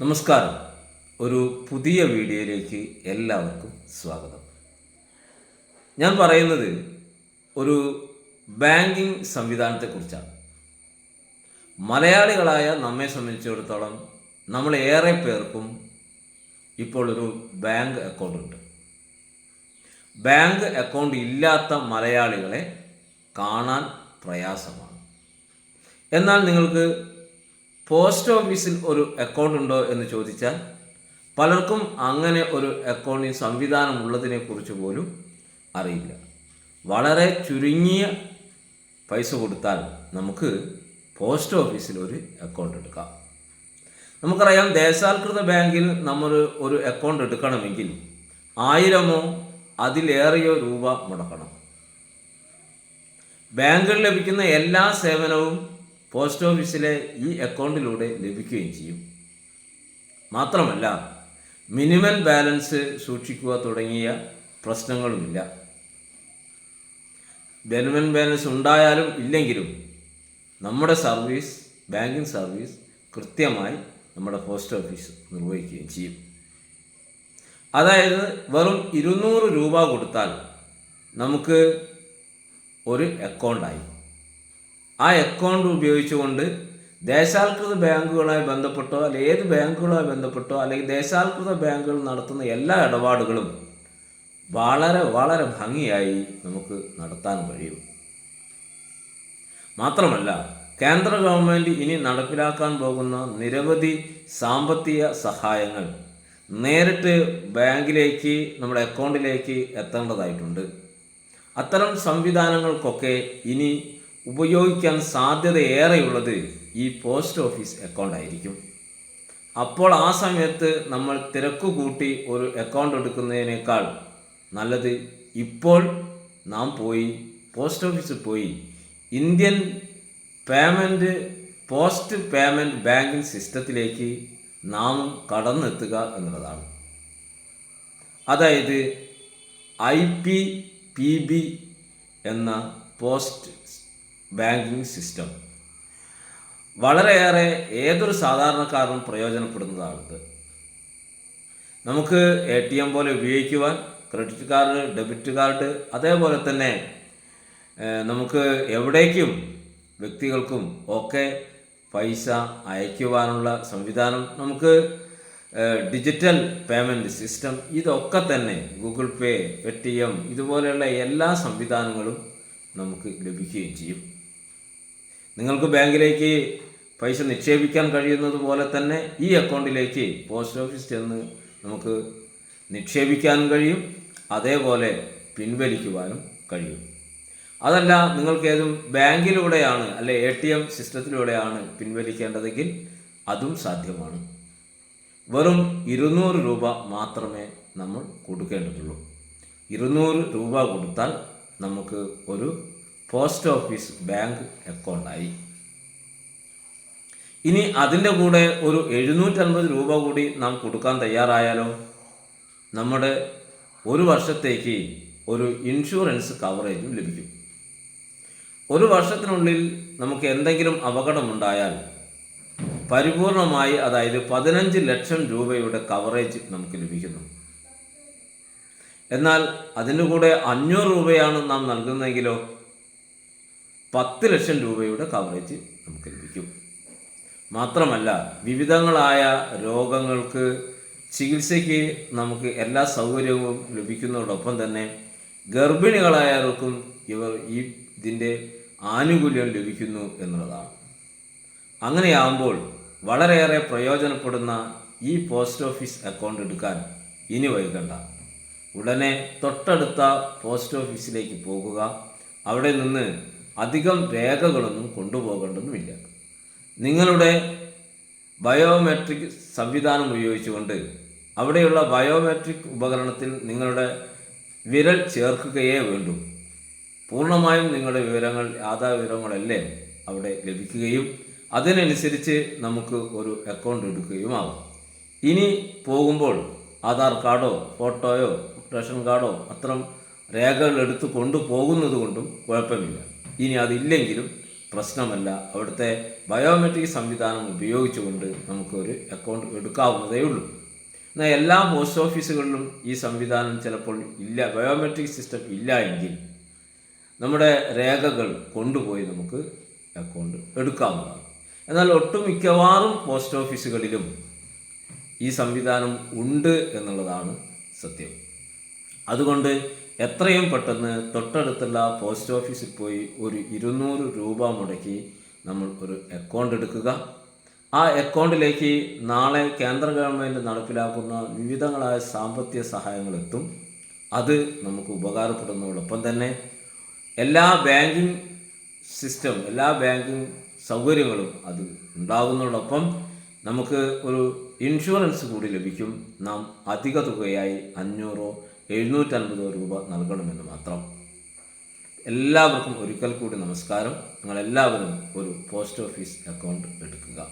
നമസ്കാരം. ഒരു പുതിയ വീഡിയോയിലേക്ക് എല്ലാവർക്കും സ്വാഗതം. ഞാൻ പറയുന്നത് ഒരു ബാങ്കിങ് സംവിധാനത്തെക്കുറിച്ചാണ്. മലയാളികളായ നമ്മെ സംബന്ധിച്ചിടത്തോളം നമ്മൾ ഏറെ പേർക്കും ഇപ്പോൾ ഒരു ബാങ്ക് അക്കൗണ്ട് ഉണ്ട്. ബാങ്ക് അക്കൗണ്ട് ഇല്ലാത്ത മലയാളികളെ കാണാൻ പ്രയാസമാണ്. എന്നാൽ നിങ്ങൾക്ക് പോസ്റ്റ് ഓഫീസിൽ ഒരു അക്കൗണ്ട് ഉണ്ടോ എന്ന് ചോദിച്ചാൽ പലർക്കും അങ്ങനെ ഒരു അക്കൗണ്ടിങ് സംവിധാനം ഉള്ളതിനെക്കുറിച്ച് പോലും അറിയില്ല. വളരെ ചുരുങ്ങിയ പൈസ കൊടുത്താൽ നമുക്ക് പോസ്റ്റ് ഓഫീസിൽ ഒരു അക്കൗണ്ട് എടുക്കാം. നമുക്കറിയാം ദേശാൽകൃത ബാങ്കിൽ നമ്മൾ ഒരു അക്കൗണ്ട് എടുക്കണമെങ്കിൽ ആയിരമോ അതിലേറെയോ രൂപ മുടക്കണം. ബാങ്കിൽ ലഭിക്കുന്ന എല്ലാ സേവനവും പോസ്റ്റ് ഓഫീസിലെ ഈ അക്കൗണ്ടിലൂടെ ലഭിക്കുകയും ചെയ്യും. മാത്രമല്ല മിനിമം ബാലൻസ് സൂക്ഷിക്കുക തുടങ്ങിയ പ്രശ്നങ്ങളുമില്ല. മിനിമം ബാലൻസ് ഉണ്ടായാലും ഇല്ലെങ്കിലും നമ്മുടെ സർവീസ് ബാങ്കിങ് സർവീസ് കൃത്യമായി നമ്മുടെ പോസ്റ്റ് ഓഫീസ് നിർവഹിക്കുകയും ചെയ്യും. അതായത് വെറും ഇരുന്നൂറ് രൂപ കൊടുത്താൽ നമുക്ക് ഒരു അക്കൗണ്ടായി. ആ അക്കൗണ്ട് ഉപയോഗിച്ചുകൊണ്ട് ദേശാൽകൃത ബാങ്കുകളുമായി ബന്ധപ്പെട്ടോ അല്ലെങ്കിൽ ഏത് ബാങ്കുകളുമായി ബന്ധപ്പെട്ടോ അല്ലെങ്കിൽ ദേശാൽകൃത ബാങ്കുകൾ നടത്തുന്ന എല്ലാ ഇടപാടുകളും വളരെ വളരെ ഭംഗിയായി നമുക്ക് നടത്താൻ കഴിയും. മാത്രമല്ല കേന്ദ്ര ഗവൺമെന്റ് ഇനി നടപ്പിലാക്കാൻ പോകുന്ന നിരവധി സാമ്പത്തിക സഹായങ്ങൾ നേരിട്ട് ബാങ്കിലേക്ക് നമ്മുടെ അക്കൗണ്ടിലേക്ക് എത്തേണ്ടതായിട്ടുണ്ട്. അത്തരം സംവിധാനങ്ങൾക്കൊക്കെ ഇനി ഉപയോഗിക്കാൻ സാധ്യത ഏറെയുള്ളത് ഈ പോസ്റ്റ് ഓഫീസ് അക്കൗണ്ട് ആയിരിക്കും. അപ്പോൾ ആ സമയത്ത് നമ്മൾ തിരക്ക് കൂട്ടി ഒരു അക്കൗണ്ട് എടുക്കുന്നതിനേക്കാൾ നല്ലത് ഇപ്പോൾ നാം പോയി പോസ്റ്റ് ഓഫീസിൽ പോയി Indian payment post payment banking സിസ്റ്റത്തിലേക്ക് നാം കടന്നെത്തുക എന്നുള്ളതാണ്. അതായത് ഐ പി പി ബി എന്ന പോസ്റ്റ് ബാങ്കിങ് സിസ്റ്റം. വളരെയേറെ ഏതൊരു സാധാരണക്കാരനും പ്രയോജനപ്പെടുന്നതാണിത്. നമുക്ക് എ ടി എം പോലെ ഉപയോഗിക്കുവാൻ ക്രെഡിറ്റ് കാർഡ് ഡെബിറ്റ് കാർഡ് അതേപോലെ തന്നെ നമുക്ക് എവിടേക്കും വ്യക്തികൾക്കും ഒക്കെ പൈസ അയക്കുവാനുള്ള സംവിധാനം നമുക്ക് ഡിജിറ്റൽ പേയ്മെന്റ് സിസ്റ്റം ഇതൊക്കെ തന്നെ Google pay Paytm ഇതുപോലെയുള്ള എല്ലാ സംവിധാനങ്ങളും നമുക്ക് ലഭിക്കുകയും ചെയ്യും. നിങ്ങൾക്ക് ബാങ്കിലേക്ക് പൈസ നിക്ഷേപിക്കാൻ കഴിയുന്നത് പോലെ തന്നെ ഈ അക്കൗണ്ടിലേക്ക് പോസ്റ്റ് ഓഫീസ് ചെന്ന് നമുക്ക് നിക്ഷേപിക്കാൻ കഴിയും അതേപോലെ പിൻവലിക്കുവാനും കഴിയും. അതല്ല നിങ്ങൾക്ക് ഏതും ബാങ്കിലൂടെയാണ് അല്ലെ എ ടി എം സിസ്റ്റത്തിലൂടെയാണ് പിൻവലിക്കേണ്ടതെങ്കിൽ അതും സാധ്യമാണ്. വെറും ഇരുന്നൂറ് രൂപ മാത്രമേ നമ്മൾ കൊടുക്കേണ്ടതുള്ളൂ. ഇരുന്നൂറ് രൂപ കൊടുത്താൽ നമുക്ക് ഒരു പോസ്റ്റ് ഓഫീസ് ബാങ്ക് അക്കൗണ്ടായി. ഇനി അതിന്റെ കൂടെ ഒരു എഴുന്നൂറ്റൻപത് രൂപ കൂടി നാം കൊടുക്കാൻ തയ്യാറായാലോ? നമ്മുടെ ഒരു വർഷത്തേക്ക് ഒരു ഇൻഷുറൻസ് കവറേജും ലഭിക്കും. ഒരു വർഷത്തിനുള്ളിൽ നമുക്ക് എന്തെങ്കിലും അപകടമുണ്ടായാൽ പരിപൂർണമായി അതായത് പതിനഞ്ച് ലക്ഷം രൂപയുടെ കവറേജ് നമുക്ക് ലഭിക്കുന്നു. എന്നാൽ അതിന്റെ കൂടെ അഞ്ഞൂറ് രൂപയാണ് നാം നൽകുന്നതെങ്കിലോ? പത്ത് ലക്ഷം രൂപയുടെ കവറേജ് നമുക്ക് ലഭിക്കും. മാത്രമല്ല വിവിധങ്ങളായ രോഗങ്ങൾക്ക് ചികിത്സയ്ക്ക് നമുക്ക് എല്ലാ സൗകര്യവും ലഭിക്കുന്നതോടൊപ്പം തന്നെ ഗർഭിണികളായവർക്കും ഇവർ ഈ ഇതിന്റെ ആനുകൂല്യം ലഭിക്കുന്നു എന്നുള്ളതാണ്. അങ്ങനെയാകുമ്പോൾ വളരെയേറെ പ്രയോജനപ്പെടുന്ന ഈ പോസ്റ്റ് ഓഫീസ് അക്കൗണ്ട് എടുക്കാൻ ഇനി വൈകണ്ട ഉടനെ തൊട്ടടുത്ത പോസ്റ്റ് ഓഫീസിലേക്ക് പോകുക. അവിടെ നിന്ന് അധികം രേഖകളൊന്നും കൊണ്ടുപോകേണ്ടതുമില്ല. നിങ്ങളുടെ ബയോമെട്രിക് സംവിധാനം ഉപയോഗിച്ചുകൊണ്ട് അവിടെയുള്ള ബയോമെട്രിക് ഉപകരണത്തിൽ നിങ്ങളുടെ വിരൽ ചേർക്കുകയേ വേണ്ടൂ. പൂർണമായും നിങ്ങളുടെ വിവരങ്ങൾ ആധാർ വിവരങ്ങളല്ലേ അവിടെ ലഭിക്കുകയും അതിനനുസരിച്ച് നമുക്ക് ഒരു അക്കൗണ്ട് എടുക്കുകയുമാകും ഇനി പോകുമ്പോൾ ആധാർ കാർഡോ ഫോട്ടോയോ റേഷൻ കാർഡോ അത്തരം രേഖകൾ എടുത്ത് കൊണ്ടുപോകുന്നത് കൊണ്ടും കുഴപ്പമില്ല. ഇനി അതില്ലെങ്കിലും പ്രശ്നമല്ല. അവിടുത്തെ ബയോമെട്രിക് സംവിധാനം ഉപയോഗിച്ചുകൊണ്ട് നമുക്കൊരു അക്കൗണ്ട് എടുക്കാവുന്നതേ ഉള്ളൂ. എന്നാൽ എല്ലാ പോസ്റ്റ് ഓഫീസുകളിലും ഈ സംവിധാനം ചിലപ്പോൾ ഇല്ല ബയോമെട്രിക് സിസ്റ്റം ഇല്ല എങ്കിൽ നമ്മുടെ രേഖകൾ കൊണ്ടുപോയി നമുക്ക് അക്കൗണ്ട് എടുക്കാവുന്നതാണ്. എന്നാൽ ഒട്ടും മിക്കവാറും പോസ്റ്റ് ഓഫീസുകളിലും ഈ സംവിധാനം ഉണ്ട് എന്നുള്ളതാണ് സത്യം. അതുകൊണ്ട് എത്രയും പെട്ടെന്ന് തൊട്ടടുത്തുള്ള പോസ്റ്റ് ഓഫീസിൽ പോയി ഒരു ഇരുന്നൂറ് രൂപ മുടക്കി നമ്മൾ ഒരു അക്കൗണ്ട് എടുക്കുക. ആ അക്കൗണ്ടിലേക്ക് നാളെ കേന്ദ്ര ഗവൺമെന്റ് നടപ്പിലാക്കുന്ന വിവിധങ്ങളായ സാമ്പത്തിക സഹായങ്ങൾ എത്തും. അത് നമുക്ക് ഉപകാരപ്പെടുന്നതോടൊപ്പം തന്നെ എല്ലാ ബാങ്കിങ് സിസ്റ്റം എല്ലാ ബാങ്കിങ് സൗകര്യങ്ങളും അത് ഉണ്ടാകുന്നതോടൊപ്പം നമുക്ക് ഒരു ഇൻഷുറൻസ് കൂടി ലഭിക്കും. നാം അധിക തുകയായി അഞ്ഞൂറോ എഴുന്നൂറ്റൻപതോ രൂപ നൽകണമെന്ന് മാത്രം. എല്ലാവർക്കും ഒരിക്കൽ കൂടി നമസ്കാരം. നിങ്ങളെല്ലാവരും ഒരു പോസ്റ്റ് ഓഫീസ് അക്കൗണ്ട് എടുക്കുക.